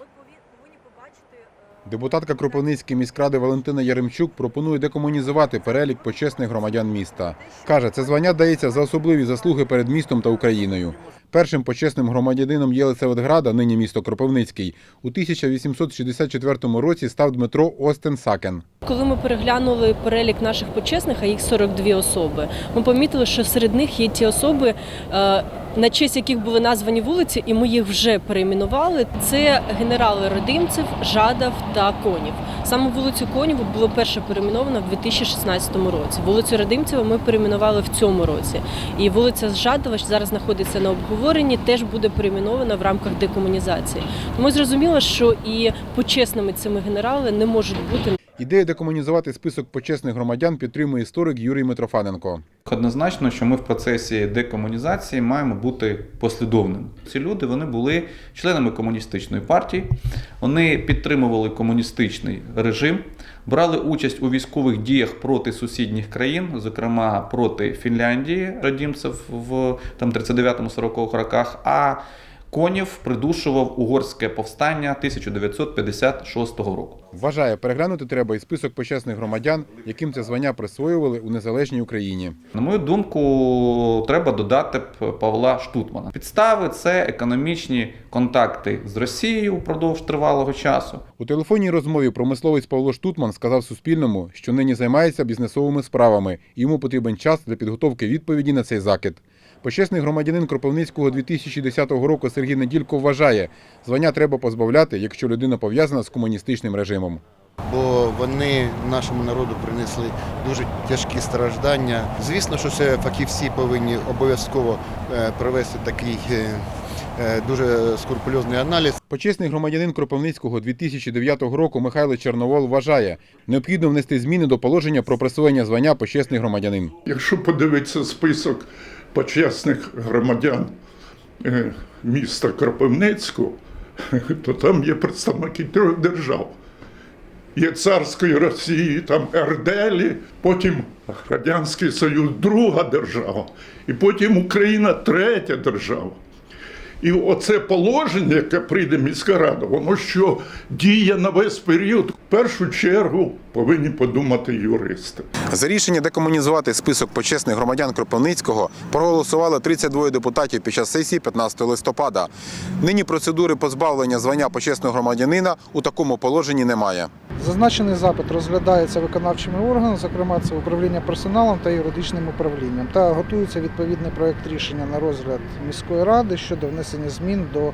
Ми повинні побачити. е, Депутатка Кропивницької міськради Валентина Яремчук пропонує декомунізувати перелік почесних громадян міста. Каже, це звання дається за особливі заслуги перед містом та Україною. Першим почесним громадянином Єлисаветграда, нині місто Кропивницький, у 1864 році став Дмитро Остен Сакен. Коли ми переглянули перелік наших почесних, а їх 42 особи, ми помітили, що серед них є ті особи, е, на честь яких були названі вулиці, і ми їх вже перейменували. Це генерали Родимцев, Жадав та Конів. Саме вулицю Конєву було перше перейменовано в 2016 році. Вулицю Родимцева ми перейменували в цьому році. І вулиця Жадова зараз знаходиться на обговоренні, теж буде перейменована в рамках декомунізації. Тому зрозуміло, що і почесними цими генерали не можуть бути Ідею декомунізувати список почесних громадян підтримує історик Юрій Митрофаненко. Однозначно, що ми в процесі декомунізації маємо бути послідовними. Ці люди вони були членами комуністичної партії, вони підтримували комуністичний режим, брали участь у військових діях проти сусідніх країн, зокрема проти Фінляндії, радімцев в там 39-40 роках. А Конів придушував угорське повстання 1956 року. Вважає, переглянути треба і список почесних громадян, яким це звання присвоювали у незалежній Україні. На мою думку, треба додати Павла Штутмана. Підстави це економічні контакти з Росією впродовж тривалого часу. У телефонній розмові промисловець Павло Штутман сказав Суспільному, що нині займається бізнесовими справами, і йому потрібен час для підготовки відповіді на цей закид. Почесний громадянин Кропивницького 2010 року Сергій Неділько вважає, звання треба позбавляти, якщо людина пов'язана з комуністичним режимом. Бо вони нашому народу принесли дуже тяжкі страждання. Звісно, що це фахівці повинні обов'язково е, провести такий е, е, дуже скрупульозний аналіз. Почесний громадянин Кропивницького 2009 року Михайло Чорновол вважає, необхідно внести зміни до положення про присвоєння звання почесний громадянин. Якщо подивитися список почесних громадян міста Кропивницького, то там є представники трьох держав. Є царської Росії, там Ерделі, потім Радянський Союз, друга держава, і потім Україна третя держава. І оце положення, яке прийде міська рада, воно що діє на весь період. В першу чергу повинні подумати юристи. За рішення декомунізувати список почесних громадян Кропивницького проголосували 32 депутатів під час сесії 15 листопада. Нині процедури позбавлення звання почесного громадянина у такому положенні немає. Зазначений запит розглядається виконавчими органами, зокрема це управління персоналом та юридичним управлінням, та готується відповідний проект рішення на розгляд міської ради щодо внесення змін до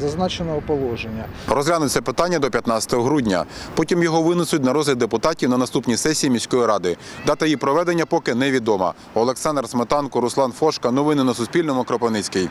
зазначеного положення. Розглянуть це питання до 15 грудня. Потім його винесуть на розгляд депутатів на наступній сесії міської ради. Дата її проведення поки невідома. Олександр Сметанко, Руслан Фошка. Новини на Суспільному. Кропивницький.